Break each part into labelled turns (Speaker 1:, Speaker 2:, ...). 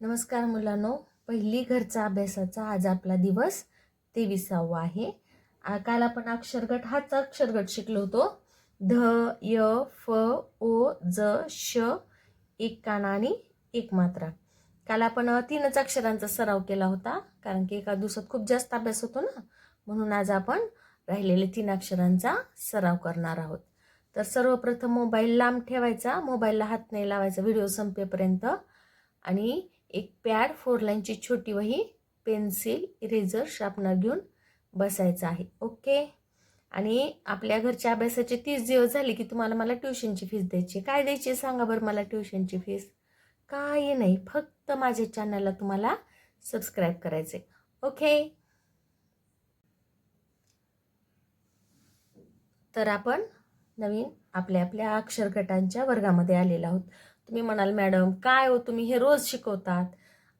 Speaker 1: नमस्कार मुलांनो. पहिली घरचा अभ्यासाचा आज आपला दिवस तेविसावा आहे. काल आपण अक्षरगट हाच अक्षरगट शिकलो होतो. ध य फ ओ ज श एक काना आणि एक मात्रा काल आपण तीनच अक्षरांचा सराव केला होता कारण की एका दिवसात खूप जास्त अभ्यास होतो ना म्हणून आज आपण राहिलेले तीन अक्षरांचा सराव करणार आहोत. तर सर्वप्रथम मोबाईल लांब ठेवायचा मोबाईलला हात नाही लावायचा व्हिडिओ संपेपर्यंत. आणि एक पॅड फोर लाईनची छोटी वही पेन्सिल इरेझर शार्पनर घेऊन बसायचं आहे. ओके? आणि आपल्या घरच्या अभ्यासाचे तीस दिवस झाले की तुम्हाला मला ट्युशनची फीस द्यायची काय द्यायची आहे सांगा बरं मला ट्युशनची फीस? काही नाही फक्त माझ्या चॅनलला तुम्हाला सबस्क्राईब करायचे ओके? तर आपण नवीन आपल्या आपल्या अक्षरगटांच्या वर्गामध्ये आलेलो आहोत. तुम्ही म्हणाल मॅडम काय हो तुम्ही? हे रोज शिकवतात.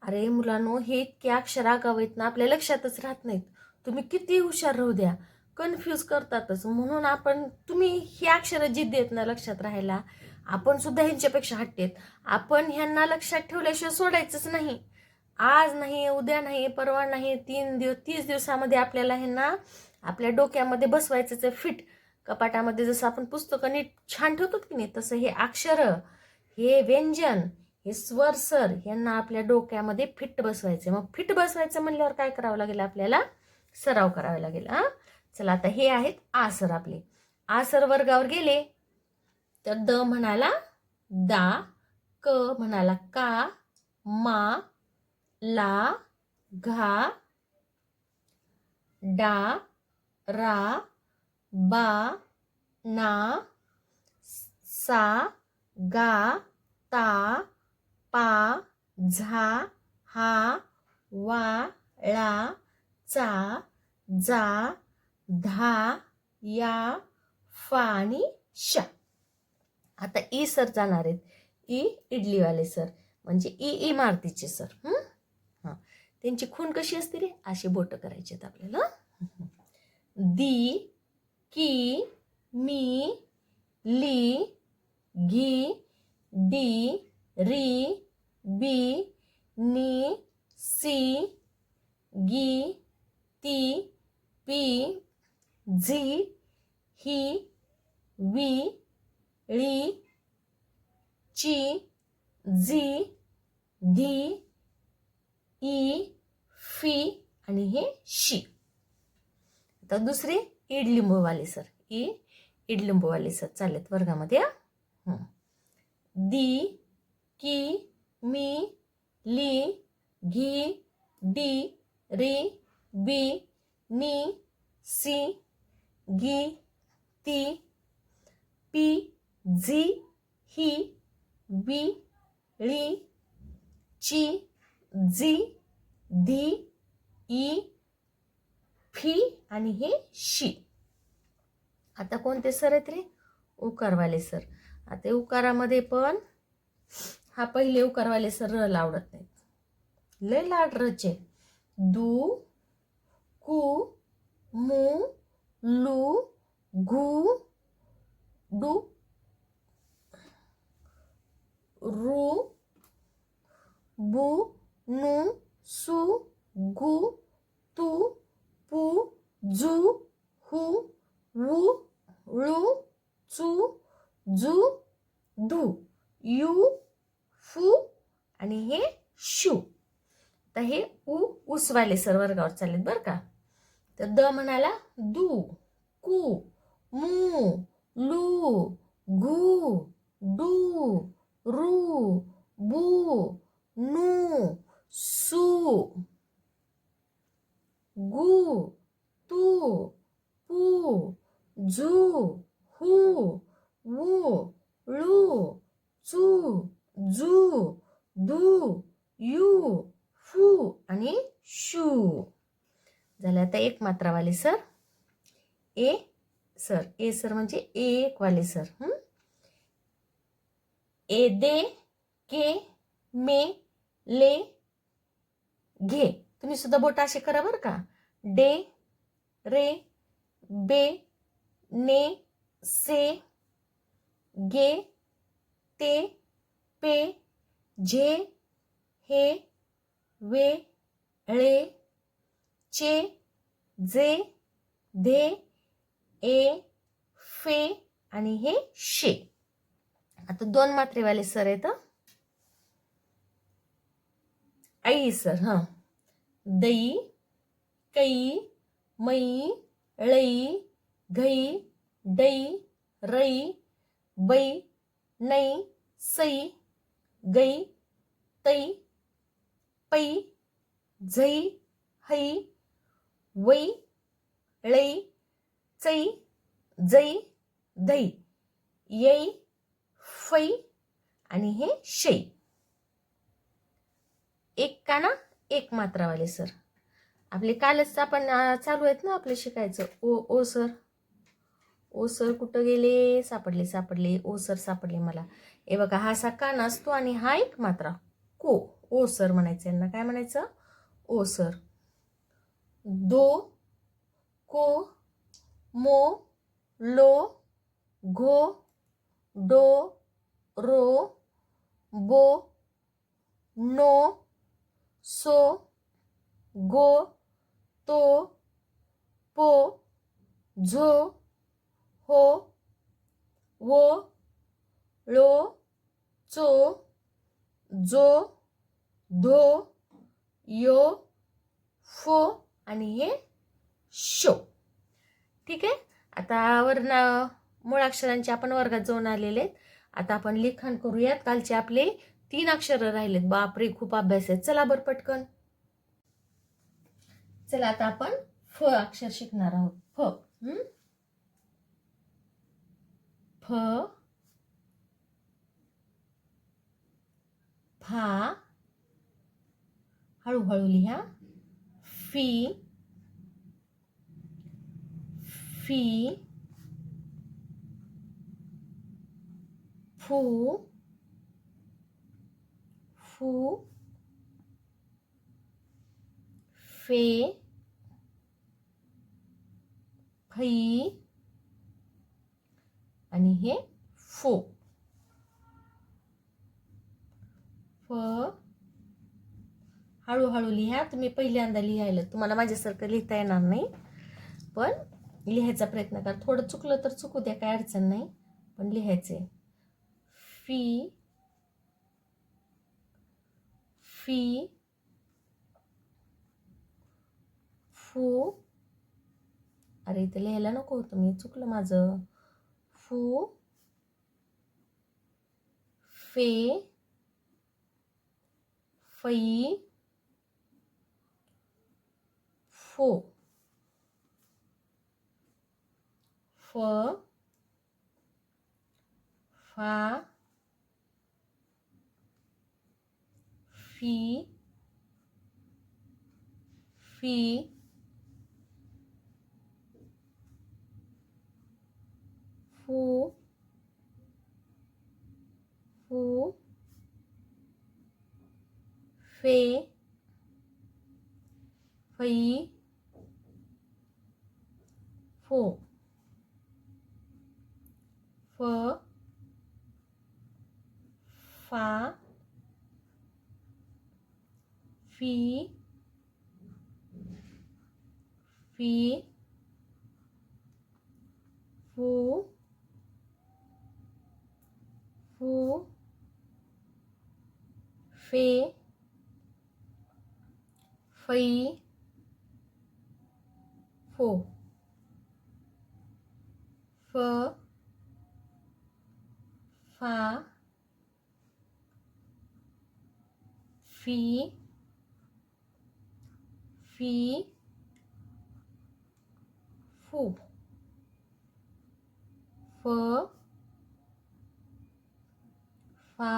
Speaker 1: अरे मुलांनो हे इतके अक्षर आगाव आहेत ना आपल्या लक्षातच राहत नाहीत. तुम्ही किती हुशार राहू द्या. कन्फ्यूज करतातच. म्हणून आपण तुम्ही ही अक्षरं जिद्द देत ना लक्षात राहायला. आपण सुद्धा ह्यांच्यापेक्षा हट्टेत आपण ह्यांना लक्षात ठेवल्याशिवाय सोडायचंच नाही. आज नाही उद्या नाही परवा नाही तीन दिवस तीस दिवसामध्ये आपल्याला ह्यांना आपल्या डोक्यामध्ये बसवायचंच आहे फिट. कपाटामध्ये जसं आपण पुस्तकं नीट छान ठेवतो की नाही तसं हे अक्षरं हे व्यंजन हे स्वर सर यांना आपल्या डोक्यामध्ये फिट बसवायचे मग फिट बसवायचं म्हणल्यावर काय करावं लागेल आपल्याला? सराव करावा लागेल हा? चला आता हे आहेत आसर आपले. आसर वर्गावर गेले. तर द म्हणाला दा क म्हणाला का मा ला घा डा रा बा ना सा गा ता पा झा हा वा ळा चा जा धा या फा आणि शा. आता ई सर जाणार आहेत. ई इडलीवाले सर म्हणजे ई इमारतीचे सर. हां? त्यांची खून कशी असते रे? अशी बोटं करायची आहेत आपल्याला. दी की मी ली घी डी री बी नी सी गी ती पी झी ही वी ळी ची झी धी ई फी आणि हे शी. आता दुसरे इडलिंबूवाले सर. ई इडलिंबूवाले सर. चालेत वर्गामध्ये हा. दी की मी ली घी डी री बी नी सी गी ती पी झी ही बी ळी ची झी धी ई फी आणि हे शी. आता कोणते सर आहेत रे? उकारवाले सर. आता उकारामध्ये पण हा पहिले उकारवाले सर र आवडत नाहीत. लय लाड रचे दू कू मू लू घू डू रू बू नू सू गु तू पू जू हू वू ळू चू जू धू यू फू आणि हे शू. तर हे उ उसवाले सर वर्गावर चालेल बरं का? तर द म्हणाला दू कू मू लू घू डू रू बू नू सू गु तू पू झू हू वू ळू चू जू धू यू फू आणि शू. झालं आता एक मात्रावाले सर. ए सर. ए सर म्हणजे एक वाले सर. हं? ए दे के मे ले घे. तुम्ही सुद्धा बोट असे करा बरं का. डे रे बे ने से गे ते पे झे हे वे ळे चे जे धे ए फे आणि हे शे. आता दोन मात्रेवाले सर आहेत आई सर हां. दई कै मई ळई घई डई रई बै नै सई गै तै पै झै है वै ळै चै जै धै यै फै आणि हे शै. एक का ना? एक मात्रावाले सर. आपले कालच आपण चालू आहेत ना आपले शिकायचं? ओ ओ सर. ओ सर कुठं गेले? सापडले सापडले. ओ सर सापडले मला. हे बघा हा असा कान असतो आणि हा एक मात्रा. को? ओ सर म्हणायचं. यांना काय म्हणायचं? ओ सर. दो को मो लो घो डो रो बो नो सो गो तो पो झो हो वो लो चो जो धो यो फो आणि हे शो. ठीक आहे? आता वर्ण मुळाक्षरांचे आपण वर्गात जाऊन आलेले आहेत. आता आपण लिखाण करूयात. कालचे आपले तीन अक्षरं राहिलेत. बापरे खूप अभ्यास आहेत चला बरं पटकन. चला आता आपण फ अक्षर शिकणार आहोत. फ फ फा हळूहळू लिहा फी फी फू फू फे फई आणि हे फो. फ. हळूहळू लिहा. तुम्ही पहिल्यांदा लिहायला तुम्हाला माझ्यासारखं लिहिता येणार नाही. पण लिहायचा प्रयत्न करा. थोडं चुकलं तर चुकू द्या काय अडचण नाही. पण लिहायचे फी. फी. फू. अरे इथे लिहायला नको होतं मी चुकलं माझं. फू फे फै फो फ फा फी फी फू फू फे फै फो फ फा फी फी फू फू फे फै फो फ फा फी फी फू फ फा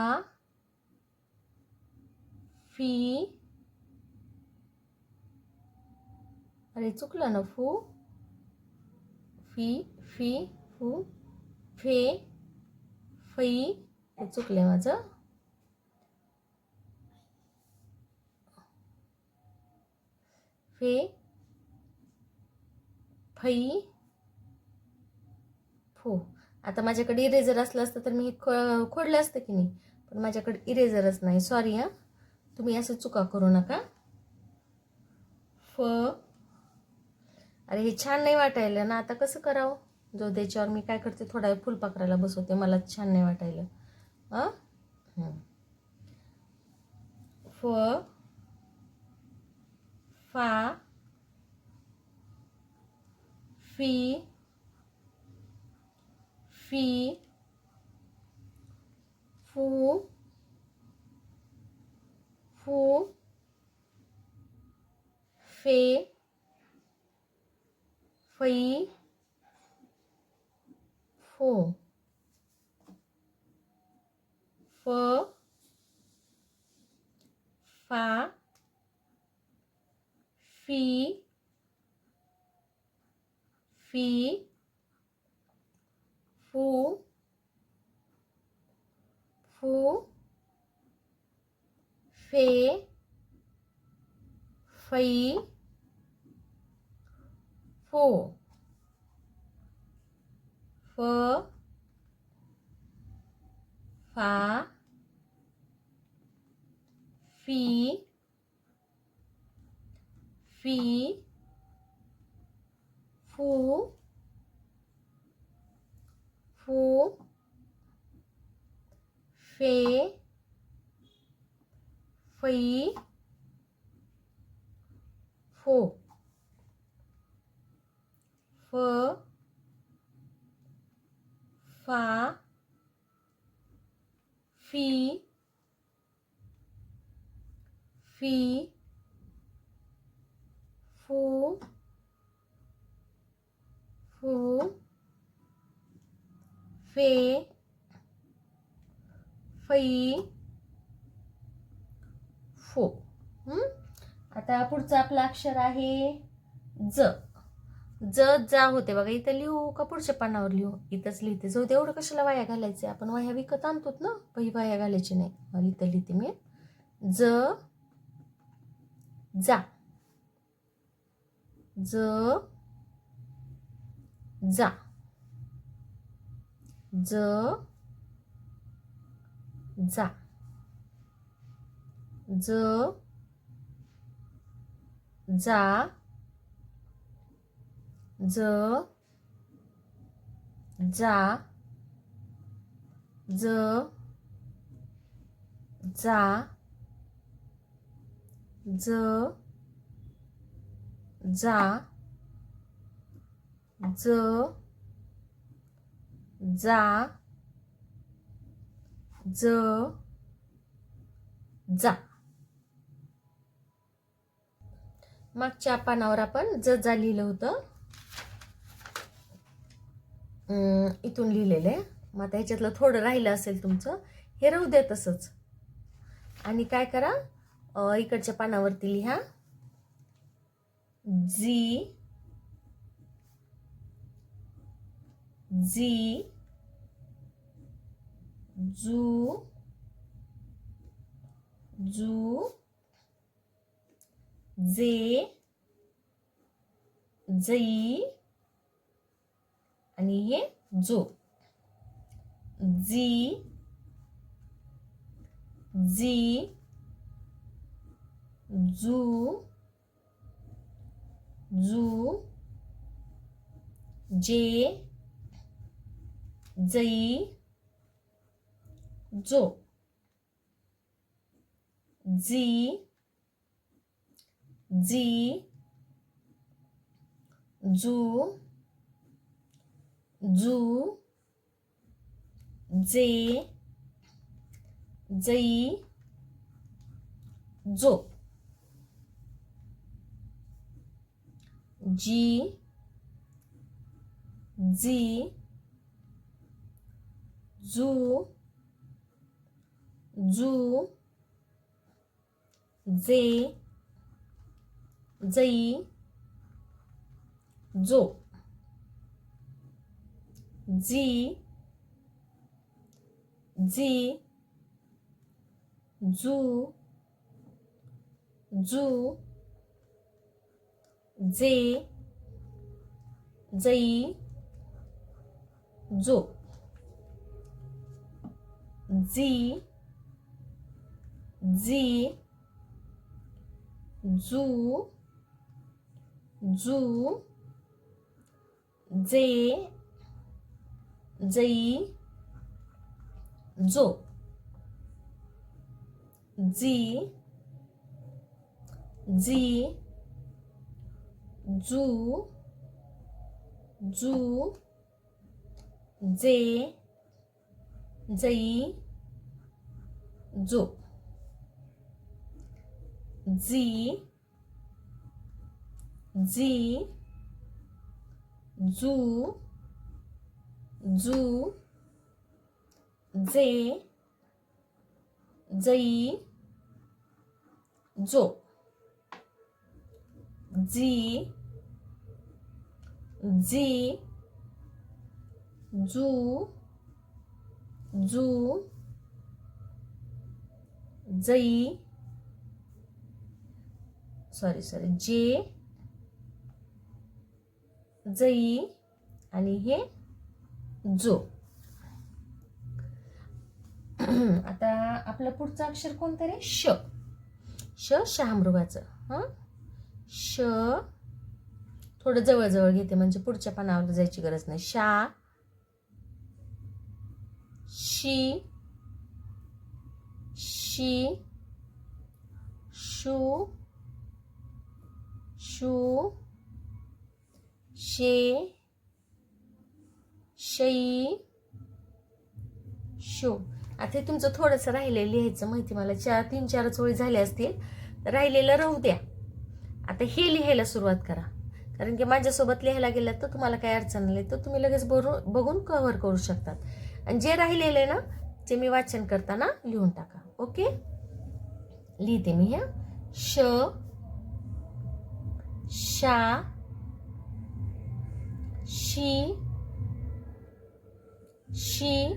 Speaker 1: फी अरे चुकलं ना फू फी फी फू फे फै हे चुकलं माझं फे फै फू आता माझ्याकडे इरेझर असलं असतं तर मी हे खो खोडलं असतं की नाही? पण माझ्याकडे इरेझरच नाही. सॉरी हां. तुम्ही असं चुका करू नका. फ. अरे हे छान नाही वाटायलं ना. आता कसं करावं? जो त्याच्यावर मी काय करते थोडा वेळ फुलपाखराला बसवते. मला छान नाही वाटायलं. हां. फ. फा. फी. ফি ফু ফু ফে ফি ফো ফ ফা ফি ফি Pu. Fu. Fe. Fei. Fu. Fu. Fa. Fi. Fi. Fu. ফু ফে ফি ফো ফ ফা ফি ফি ফু ফু फू फे फई फो. आता पुढचं आपला अक्षर आहे ज. ज जा होते बघा. इथं लिहू का पुढच्या पानावर लिहू? इथंच लिहिते. जाऊ दे, एवढं कशाला वाया घालायचे? आपण वाया विकत आणतोत ना? पहि वाया घालायची नाही. इथं लिहिते मी. ज जा. ज जा. ज जा. ज जा. ज जा. ज जा. ज जा. ज जा ज जा. मागच्या पानावर आपण ज जा लिहिलं होतं. इथून लिहिलेलं आहे. मग आता ह्याच्यातलं थोडं राहिलं असेल तुमचं हे राहू द्या तसंच. आणि काय करा? इकडच्या पानावरती लिहा. जी जी जू जू जे जई आणि हे जो. जी जी जू जू जे जई जो. जी. जी. जू. जू. जे. जई. जो. जी. जी. जू जू जे जई जो जी जी जू जू जे जई जो। Z, Z, Zoo, Zoo, J, J, Zo, Z, Z, Zoo, Zoo, J, जई जो. जी जी जू जू. जे जई जो. जी जी जू. जू जई सॉरी सॉरी जे जई आणि हे जो. आता आपलं पुढचं अक्षर कोणतं रे? श. श शहामृगाचं हां? श थोडं जवळजवळ घेते म्हणजे पुढच्या पानावर जायची गरज नाही. शा शी शी शू शू शे she शो. आता हे तुमचं थोडंसं राहिलेलं लिहायचं माहिती मला. चार तीन चारच ओळी झाल्या असतील. तर राहिलेलं राहू द्या. आता हे लिहायला सुरुवात करा. कारण की माझ्यासोबत लिहायला गेलं तर तुम्हाला काय अडचण नाही. तर तुम्ही लगेच बरो बघून कव्हर करू शकतात. आणि जे राहिलेलं आहे ना ते मी वाचन करताना लिहून टाका. ओके? लिहिते मी ह्या श शा शी शी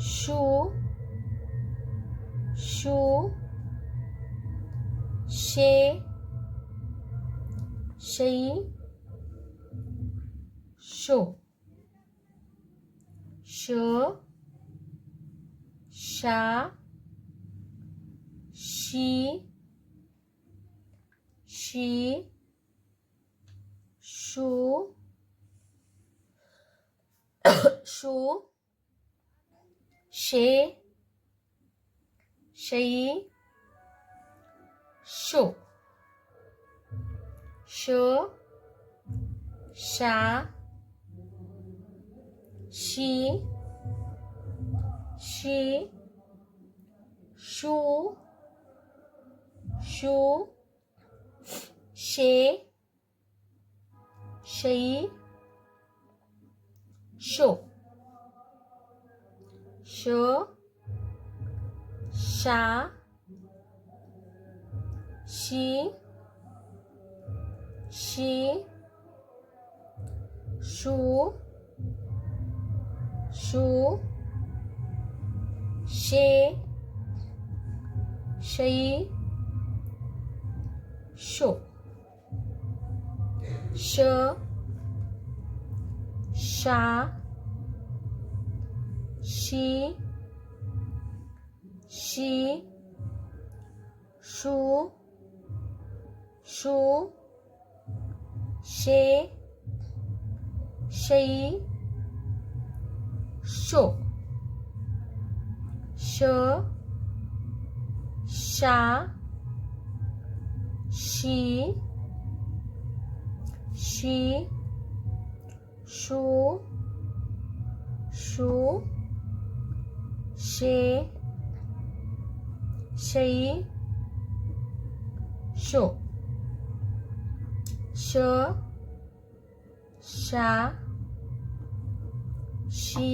Speaker 1: शू शू शे शई शो. श शा शी शी शू शू शे शई शो श शा शी शी शू शू शे शई शो श शा शी शी शू शू शे शई शो श शा शी शी शू शू शे शई शो श शा शी शी शू शू शे शई शो श शा शी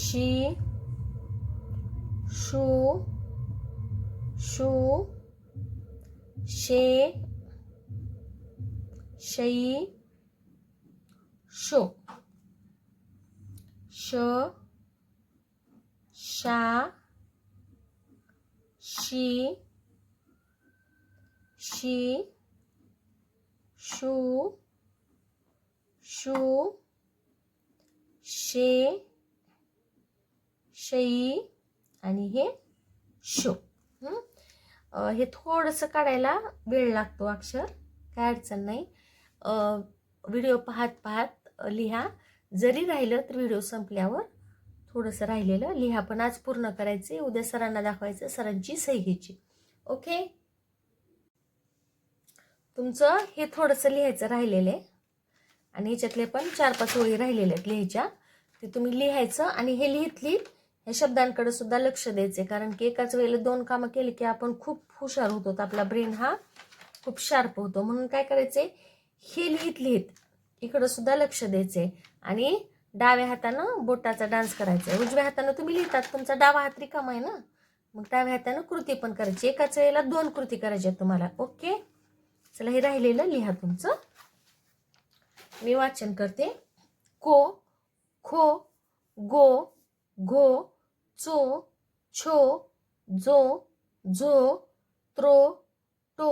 Speaker 1: शी शू शू शे शई शो श शा शी शी शू शू शे शई आणि हे शो. हे? थोडंसं काढायला वेळ लागतो अक्षर. काय अडचण नाही. व्हिडिओ पाहत पाहत लिहा. जरी राहिलं तर व्हिडिओ संपल्यावर थोडंसं राहिलेलं लिहा. पण आज पूर्ण करायचे उद्या सरांना दाखवायचं सरांची सही घ्यायची. ओके? तुमचं हे थोडंसं लिहायचं राहिलेलं आहे. आणि ह्याच्यातले पण चार पाच ओळी राहिलेल्या आहेत लिहायच्या. ते तुम्ही लिहायचं आणि हे लिहित लिहित या शब्दांकडे सुद्धा लक्ष द्यायचे कारण की एकाच वेळेला दोन कामं केली की आपण खूप हुशार होतो. आपला ब्रेन हा खूप शार्प होतो. म्हणून काय करायचे हे लिहित लिहित इकडं सुद्धा लक्ष द्यायचे आणि डाव्या हातानं बोटाचा डान्स करायचा आहे उजव्या हातानं तुम्ही लिहितात तुमचा डावा हात रिकामा आहे ना? मग डाव्या हातानं कृती पण करायची. एकाच वेळेला दोन कृती करायच्या आहेत तुम्हाला. ओके? चला हे राहिलेलं लिहा तुमचं. मी वाचन करते. को खो गो घो चो छो जो झो त्रो टो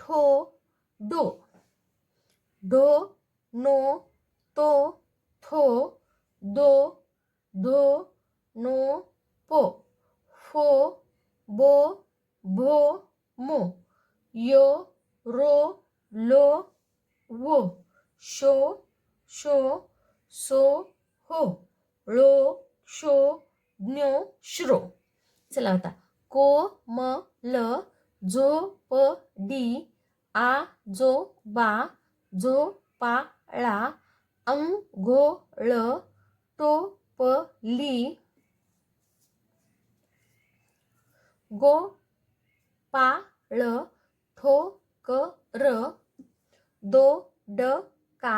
Speaker 1: ठो डो। ढो नो तो थो दो धो नो पो। फो बो भो मो। यो रो लो वो। शो शो सो हो। ळो शो ज्ञो श्रो. चला होता को म ल झो प डी आ जो बा झो पा ळा अं घो ळ टो प ली गो पा ळ ठो क र दो ड का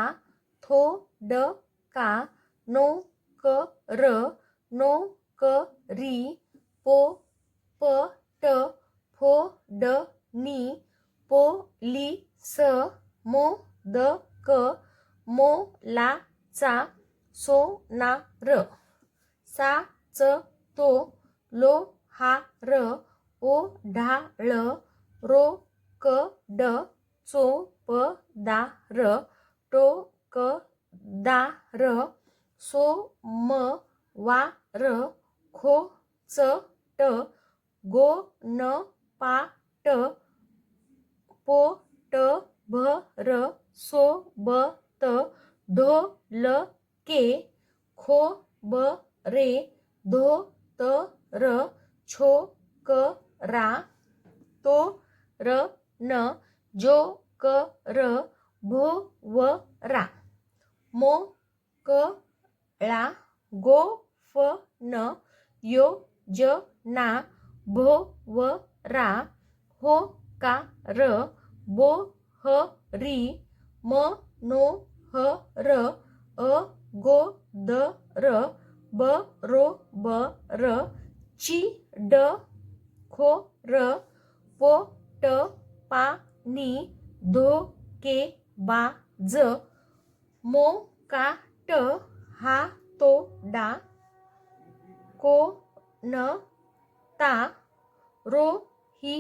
Speaker 1: थो ड का नो क र नो क री पो प ट फो ड नी पो ली स मो द क मो ला चा सो ना र सा च तो लो हा र ओ ढा ळ रो क ड चो प दा र टो क दा र सो म वा र खो च ट गो न पा ट पो ट भ र सो ब त धो ल के खो ब रे धो त र छो क रा तो र न जो क र भो व रा मो क ळा गो फ न यो ज ना भो व रा हो का र बो ह री म नो ह र अ गो द र ब रो ब र ची ड खो र पो ट पा नी धो के बा ज मो का ट हा तो डा को न ता रो हि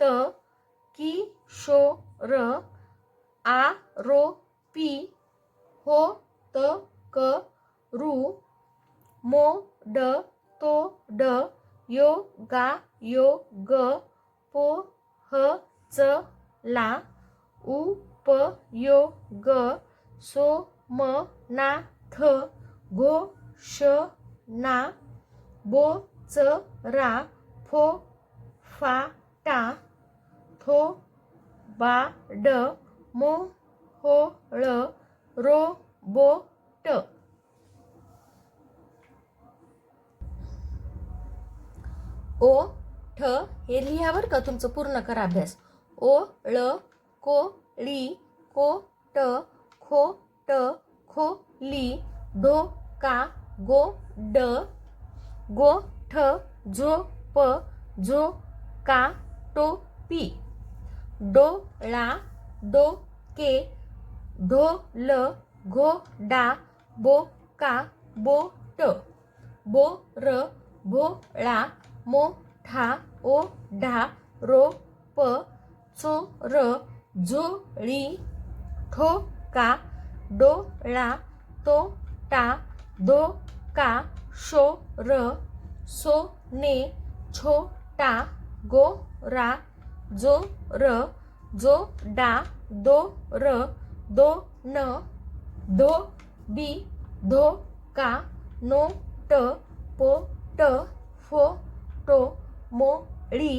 Speaker 1: त की शो र आ रो पी हो त क रु मो ड तो ड यो गा यो ग पो ह च ला उ प यो ग सो म ना थ घो श ना बो च रा फो फा टा थो बा ड मो हो ळ रो बो ट. ओ ठ हे लिहावर का तुमचं पूर्ण करा अभ्यास? ओ ळ को ळी को ट खो ट खो ली ढो का गो ड गो ठ झो प झो का टो पी. डो ळा डो के ढो ल घो डा बो का बो ट. बो र भो ळा मो ठा ओ ढा रो प चो र झो ळी ठो का डो ळा तो टा धो का? शो र सो ने छो टा गो रा जो र जो डा दो र दो न धो बी धो का नो ट पो ट फो टो मो ळी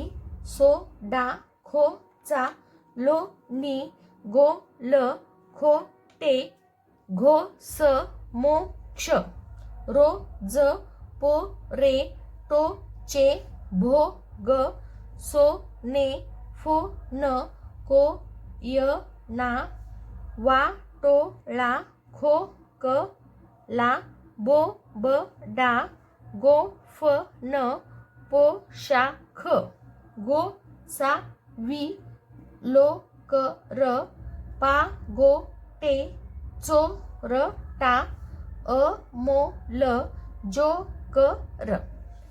Speaker 1: सो डा खो चा लो नी गो ल खो टे घो स मो क्ष. रो ज पो रे टो चे भो ग सो ने फो न को य ना वा टो ला खो क ला बो ब डा गो फ न पो शा ख गो सा वी लो क र पा गो टे चो र टा अ मो ल जो क र.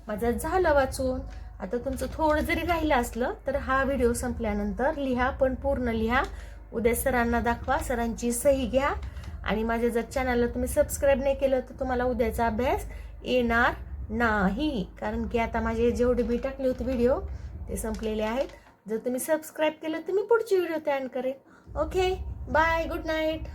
Speaker 1: माझं झालं वाचून. आता तुमचं थोडं जरी राहिलं असलं तर हा व्हिडिओ संपल्यानंतर लिहा पण पूर्ण लिहा. उद्या सरांना दाखवा सरांची सही घ्या. आणि माझ्या जर चॅनलला तुम्ही सबस्क्राईब नाही केलं तर तुम्हाला उद्याचा अभ्यास येणार नाही. कारण की आता माझे जेवढे मी टाकले होते व्हिडिओ ते संपलेले आहेत. जर तुम्ही सबस्क्राईब केलं तर मी पुढची व्हिडिओ तयार करेन. Okay bye good night.